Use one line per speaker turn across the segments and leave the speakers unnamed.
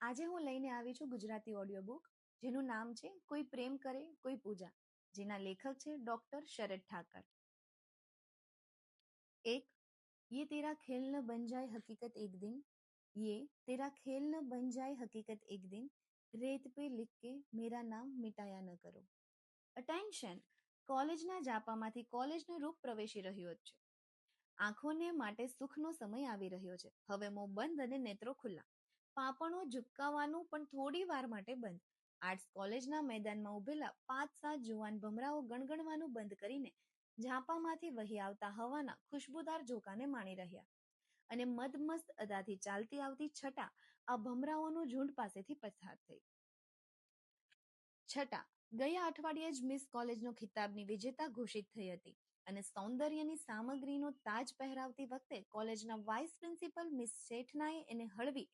આજે હું લઈને આવી છું ગુજરાતી ઓડિયો બુક જેનું નામ છે કોઈ પ્રેમ કરે કોઈ પૂજા જેના લેખક છે ડોક્ટર શરદ ઠાકર એક ये तेरा खेल न बन जाए हकीकत एक दिन ये तेरा खेल न बन जाए हकीकत एक दिन રેત પે લિખ કે મેરા નામ મિટાયા ન કરો અટેન્શન કોલેજના જાપામાંથી કોલેજનો રૂપ પ્રવેશી રહ્યો છે આંખોને માટે સુખનો સમય આવી રહ્યો છે હવે મોં બંધ અને નેત્રો ખુલ્લા પાપણો ઝુકાવવાનું પણ થોડી વાર માટે બંધ. આર્ટ્સ કોલેજના મેદાનમાં ઉભેલા પાંચ સાત જુવાન ભમરાઓ ગણગણવાનું બંધ કરીને ઝાંપામાંથી વહી આવતા હવાના ખુશબુદાર ઝોકાને માણી રહ્યા. અને મદમસ્ત અદાથી ચાલતી આવતી છટા આ ભમરાઓનું ઝુંડ પાસેથી પસાર થઈ. છટા, ગયા અઠવાડિયે જ મિસ કોલેજનો ખિતાબની વિજેતા ઘોષિત થઈ હતી અને સૌંદર્યની સામગ્રીનો તાજ પહેરાવતી વખતે કોલેજના વાઇસ પ્રિન્સિપલ મિસ શેઠનાએ એને હળવી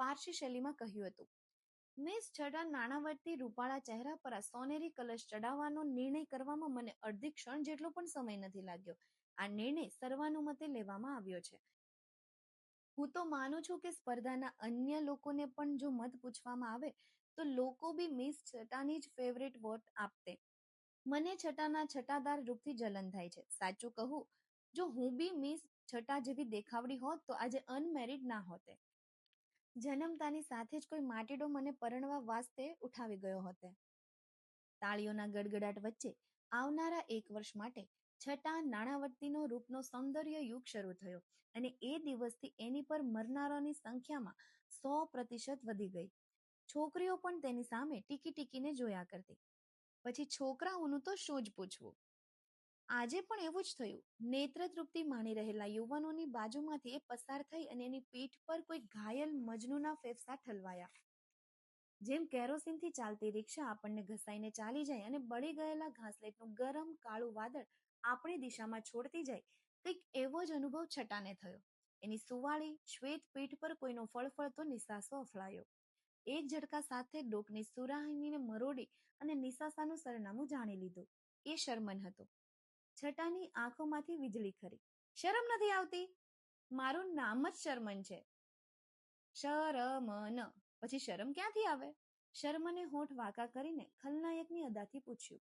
પારસી શૈલીમાં કહ્યું હતું. મિસ છડા નાણાવટથી રૂપાળા ચહેરા પર આ સોનેરી કલશ ચડાવવાનો નિર્ણય કરવામાં મને અડધી ક્ષણ જેટલો પણ સમય નથી લાગ્યો. આ નિર્ણય સર્વાનુમતે લેવામાં આવ્યો છે. હું તો માનું છું કે સ્પર્ધાના અન્ય લોકોને પણ જો મત પૂછવામાં આવે, તો લોકો બી મિસ છટાની જ ફેવરેટ વોટ આપતે. મને છટાના છટાદાર રૂપથી જલન થાય છે. સાચું કહું, જો હું બી મિસ છટા જેવી દેખાવડી હોત, તો આજે અનમેરિડ ના હોતે. જન્મતાની સાથે જ કોઈ માટીડો મને પરણવા વાસ્તે ઉઠાવી ગયો હતો. તાળીઓના ગડગડાટ વચ્ચે આવનારા એક વર્ષ માટે છઠ્ઠા નાણાવતીનો રૂપનો સૌંદર્ય યુગ શરૂ થયો અને એ દિવસથી એની પર મરનારાની સંખ્યામાં સો પ્રતિશત વધી ગઈ. છોકરીઓ પણ તેની સામે ટીકી ટીકીને જોયા કરતી. પછી છોકરાઓનું તો શું જ પૂછવું? આજે પણ એવું જ થયું. નેત્ર તૃપ્તિ માણી રહેલા યુવાનોની બાજુમાંથી એ પસાર થઈ અને એની પીઠ પર કોઈ ઘાયલ મજનુના ફેફસા ઠલવાયા. જેમ કેરોસીનથી ચાલતી રિક્ષા આપણને ઘસાઈને ચાલી જાય અને બળી ગયેલા ઘાસલેટનું ગરમ કાળું વાદળ આપણી દિશામાં છોડતી જાય, કંઈક એવો જ અનુભવ છટાને થયો. એની સુવાળી, શ્વેત પીઠ પર કોઈનો ફળફળતો નિસાસો અફળાયો. એક ઝટકા સાથે ડોકની સુરાહીને મરોડી અને નિસાસાનું સરનામું જાણી લીધું. એ શર્મન હતો. છટાની આંખોમાંથી વીજળી ખરી. શરમ નથી આવતી? મારું નામ જ શર્મન છે. શરમન. પછી શરમ ક્યાંથી આવે? શર્મને હોઠ વાંકા કરીને ખલનાયકની અદાથી પૂછ્યું.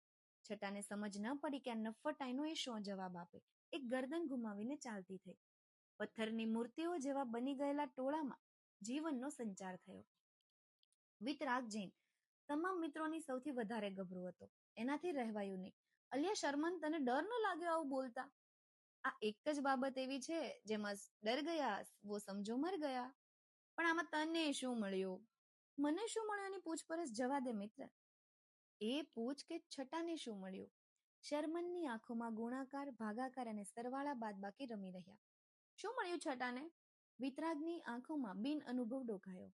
છટાને સમજ ન પડી કે આ નફટાઈનો એ શું જવાબ આપે? એક ગરદન ગુમાવીને ચાલતી થઈ. પથ્થરની મૂર્તિઓ જેવા બની ગયેલા ટોળામાં જીવનનો સંચાર થયો. વિતરાગ જૈન તમામ મિત્રોની સૌથી વધારે ગભરું હતો. એનાથી રહેવાયું નહીં. અલિયા શર્મન તને ડર ન લાગ્યો આવું બોલતા? આ એક જ બાબત એવી છે, જેમાં ડર ગયા, વો સમજો મર ગયા. પણ આમાં તને શું મળ્યું? મને શું મળ્યું એની પૂછપરછ? જવા દે મિત્ર. એ પૂછ કે છટાને શું મળ્યું? શર્મનની આંખોમાં ગુણાકાર, ભાગાકાર અને સરવાળા બાદ બાકી રમી રહ્યા. શું મળ્યું છટાને? વિતરાગની આંખોમાં બિન અનુભવ ડોકાયો.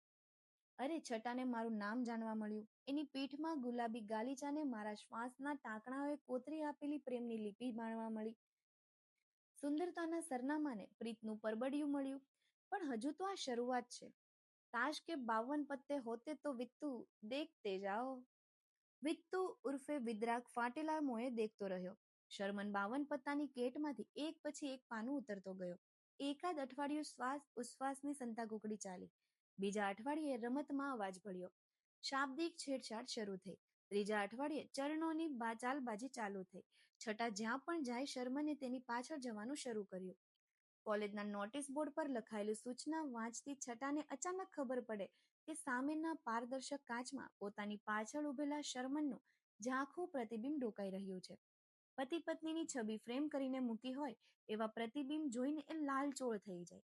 અરે, છટાને મારું નામ જાણવા મળ્યું. એની પીઠમાં ગુલાબી ગાલીચાને મારા શ્વાસના ટાંકણાઓએ કોતરી આપેલી પ્રેમની લિપિ માણવા મળી. સુંદરતાના સરનામાને પ્રીતનું પરબડિયું મળ્યું. પણ હજુ તો આ શરૂઆત છે. તાશ કે બાવન પત્તે હોતે તો વિત્તુ દેખતે જાઓ. વિત્તુ ઉર્ફે વિદ્રાક ફાટેલા મોએ દેખતો રહ્યો. શર્મન બાવન પત્તાની કેટમાંથી એક પછી એક પાનું ઉતરતો ગયો. એકાદ અઠવાડિયું શ્વાસ ઉશ્વાસની સંતા કુકડી ચાલી. બીજા અઠવાડિયે રમતમાં અવાજ ભળ્યો. શાબ્દિક છેડછાડ શરૂ થઈ. ત્રીજા અઠવાડિયે ચરણોની ચાલબાજી ચાલુ થઈ. છઠ્ઠા જ્યાં પણ જાય શર્મને તેની પાછળ જવાનું શરૂ કર્યું. કોલેજના નોટિસ બોર્ડ પર લખાયેલું સૂચના વાંચતી છટાને અચાનક ખબર પડે કે સામેના પારદર્શક કાચમાં પોતાની પાછળ ઉભેલા શર્મનનું ઝાંખું પ્રતિબિંબ ડોકાઈ રહ્યું છે. પતિ પત્નીની છબી ફ્રેમ કરીને મૂકી હોય એવા પ્રતિબિંબ જોઈને એ લાલચોળ થઈ જાય.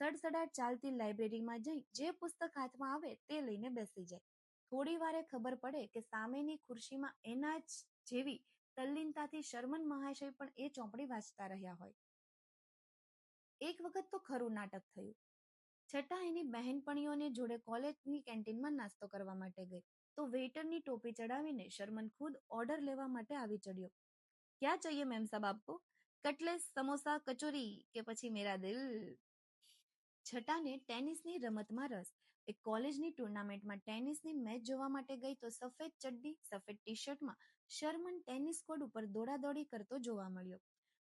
સડસડાટ ચાલતી લાઇબ્રેરીમાં જઈ જે પુસ્તક હાથમાં આવે તે લઈને બેસી જાય. થોડી વારે ખબર પડે કે સામેની ખુરશીમાં એના જ જેવી તલ્લીનતાથી શર્મન મહાશય પણ એ ચોપડી વાંચતા રહ્યા હોય. એક વખત તો ખરું નાટક થયું. છઠ્ઠા એની બહેનપણીઓને જોડે કોલેજની કેન્ટીનમાં નાસ્તો કરવા માટે ગઈ. તો વેઇટરની ટોપી ચડાવીને શર્મન ખુદ ઓર્ડર લેવા માટે આવી ચડ્યો. ક્યાં ચાહીએ મેમ સાહેબ આપકો? કટલેસ, સમોસા, કચોરી કે પછી મેરા દિલ છટાને ટેનિસની રમતમાં રસ. એ કોલેજની ટુર્નામેન્ટમાં ટેનિસની મેચ જોવા માટે ગઈ તો સફેદ ચડ્ડી, સફેદ ટી શર્ટમાં શર્મન ટેનિસ કોર્ટ ઉપર દોડાદોડી કરતો જોવા મળ્યો.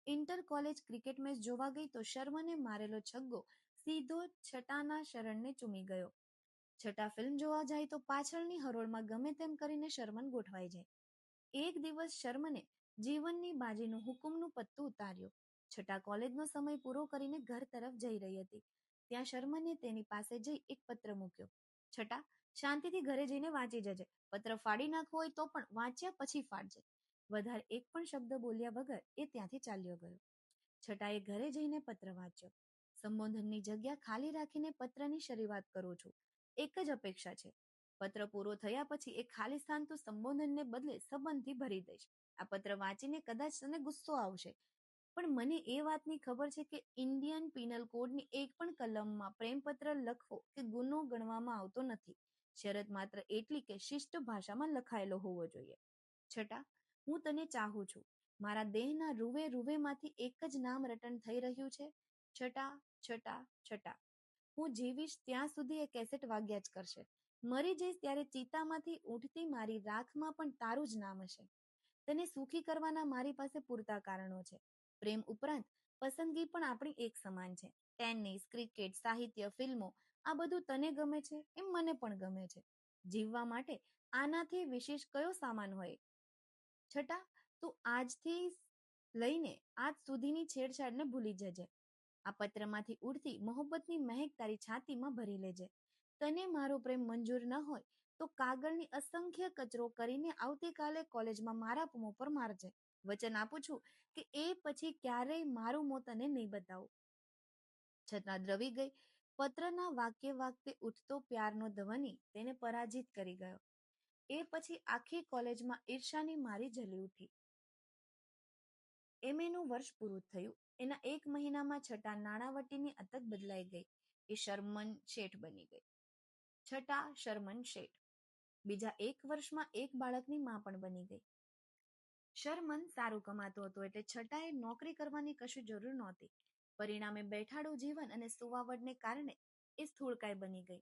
ઇન્ટર કોલેજ ક્રિકેટ મેચ જોવા ગઈ તો શર્મને મારેલો છગ્ગો સીધો છટાના શરણને ચૂમી ગયો. છઠ્ઠા ફિલ્મ જોવા જાય તો પાછળની હરોળમાં ગમે તેમ કરીને શર્મન ગોઠવાઈ જાય. એક દિવસ શર્મને જીવનની બાજીનું હુકુમનું પત્તું ઉતાર્યું. છઠ્ઠા કોલેજનો સમય પૂરો કરીને ઘર તરફ જઈ રહી હતી. ત્યાં શર્મને તેની પાસે જઈ એક પત્ર મૂક્યો. છઠ્ઠા શાંતિથી ઘરે જઈને વાંચી જજે. પત્ર ફાડી નાખવો હોય તો પણ વાંચ્યા પછી ફાડજે. વધારે એક પણ શબ્દ બોલ્યા વગર એ ત્યાંથી ચાલ્યો ગયો. છઠ્ઠાએ ઘરે જઈને પત્ર વાંચ્યો. સંબોધનની જગ્યા ખાલી રાખીને પત્રની શરૂઆત કરું છું. એક જ અપેક્ષા છે. પત્ર પૂરો થયા પછી એ ખાલી સ્થાન તું સંબોધનને બદલે સંબંધથી ભરી દઈશ. આ પત્ર વાંચીને કદાચ તને ગુસ્સો આવશે. પણ મને એ વાતની ખબર છે કે ઇન્ડિયન પિનલ કોડની એક પણ કલમમાં પ્રેમપત્ર લખવો કે ગુનો ગણવામાં આવતો નથી. શરત માત્ર એટલી કે શિષ્ટ ભાષામાં લખાયેલો હોવો જોઈએ. છઠ્ઠા હું તને ચાહું છું. મારા દેહના રૂવે રૂવેમાંથી એક જ નામ રટન થઈ રહ્યું છે. છટા છટા છટા. હું જીવીશ ત્યાં સુધી એ કેસેટ વાગ્યા જ કરશે. મરી જઈશ ત્યારે ચિતામાંથી ઉઠતી મારી રાખમાં પણ તારું જ નામ હશે. તને સુખી કરવાના મારી પાસે પૂરતા કારણો છે. પ્રેમ ઉપરાંત પસંદગી પણ આપણી એક સમાન છે. ટેનિસ, ક્રિકેટ, સાહિત્ય, ફિલ્મો, આ બધું તને ગમે છે એમ મને પણ ગમે છે. જીવવા માટે આનાથી વિશેષ કયો સામાન હોય? છટા, તું આજથી લઈને આજ સુધીની છેડછાડને ભૂલી જજે. આ પત્રમાંથી ઉડતી મોહબ્બતની મહેક તારી છાતીમાં ભરી લેજે. તને મારો પ્રેમ મંજૂર ન હોય તો કાગળની અસંખ્ય કચરો કરીને આવતીકાલે કોલેજમાં મારા પૂમો પર મારજે. વચન આપું છું કે એ પછી ક્યારેય મારું મોં તને નહીં બતાવું. છતાં દ્રવી ગઈ, પત્રના વાક્ય વાગતે ઉઠતો પ્યારનો ધ્વનિ તેને પરાજિત કરી ગયો. એ પછી આખી કોલેજમાં ઈર્ષાની મારી જલી ઉઠી. એમએનું વર્ષ પૂરું થયું. એના એક મહિનામાં છટા નાણાવટીની અતક બદલાઈ ગઈ. એ શર્મન શેઠ બની ગઈ. છટા શર્મન શેઠ. બીજા એક વર્ષમાં એક બાળકની મા પણ બની ગઈ. શર્મન સારું કમાતો હતો એટલે છટાએ નોકરી કરવાની કશું જરૂર નહોતી. પરિણામે બેઠાડું જીવન અને સુવાવડને કારણે એ સ્થૂળકાય બની ગઈ.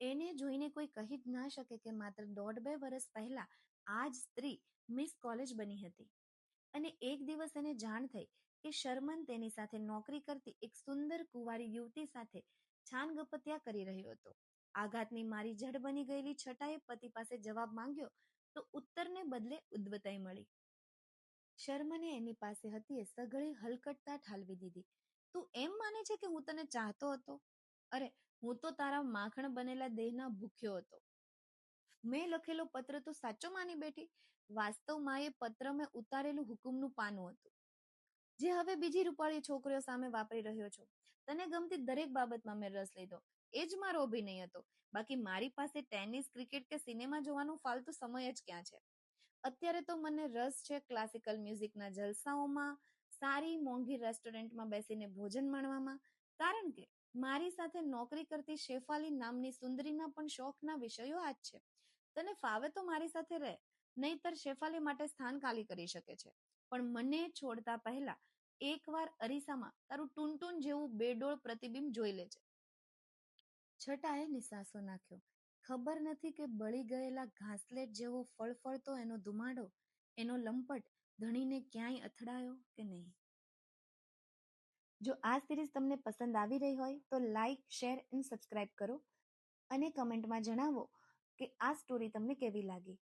એને જોઈને કોઈ કહી જ ના શકે કે માત્ર દોઢ બે વર્ષ પહેલા આ જ સ્ત્રી મિસ કોલેજ બની હતી. અને એક દિવસ એને જાણ થઈ કે શર્મન તેની સાથે નોકરી કરતી એક સુંદર કુંવારી યુવતી સાથે છાનગપત્યા કરી રહ્યો હતો. આઘાતની મારી જડ બની ગયેલી છટાએ પતિ પાસે જવાબ માંગ્યો તો ઉત્તરને બદલે ઉદ્વતાઈ મળી. શર્મને એની પાસે હતી એ સઘળી હલકટતા ઠાલવી દીધી. તું એમ માને છે કે હું તને ચાહતો હતો? અરે, હું તો તારા માખણ બનેલા દેહના ભૂખ્યો હતો. મેં લખેલો પત્ર તો સાચો માની બેઠી? વાસ્તવમાં એ પત્ર મેં ઉતારેલું હુકુમનું પાનું હતું. જે હવે બીજી રૂપાળી છોકરીઓ સામે વાપરી રહ્યો છું. તને ગમતી દરેક બાબતમાં મેં રસ લીધો. એ જ મારો અભિનય હતો. બાકી મારી પાસે ટેનિસ, ક્રિકેટ કે સિનેમા જોવાનો ફાલતુ સમય જ ક્યાં છે? અત્યારે તો મને રસ છે ક્લાસિકલ મ્યુઝિકના જલસાઓમાં, સારી, મોંઘી રેસ્ટોરન્ટમાં બેસીને ભોજન માણવામાં. કારણ કે મારી સાથે નોકરી કરતી શેફાલી નામની સુંદરીના પણ શોખના વિષયો આ જ છે. તને ફાવે તો મારી સાથે રહે, નહીતર શેફાલી માટે સ્થાન ખાલી કરી શકે છે. પણ મને છોડતા પહેલા એકવાર અરીસામાં તારું ટૂનટૂન જેવું બેડોળ પ્રતિબિંબ જોઈ લેજે. છટાએ નિસાસો નાખ્યો. ખબર નથી કે બળી ગયેલા ઘાસલેટ જેવો ફળફળતો એનો ધુમાડો, એનો લંપટ ધણીને ક્યાંય અથડાયો કે નહીં? જો આ સિરીઝ તમને પસંદ આવી રહી હોય, તો લાઈક શેર એન્ડ સબસ્ક્રાઇબ કરો અને કમેન્ટમાં જણાવો કે આ સ્ટોરી તમને કેવી લાગી?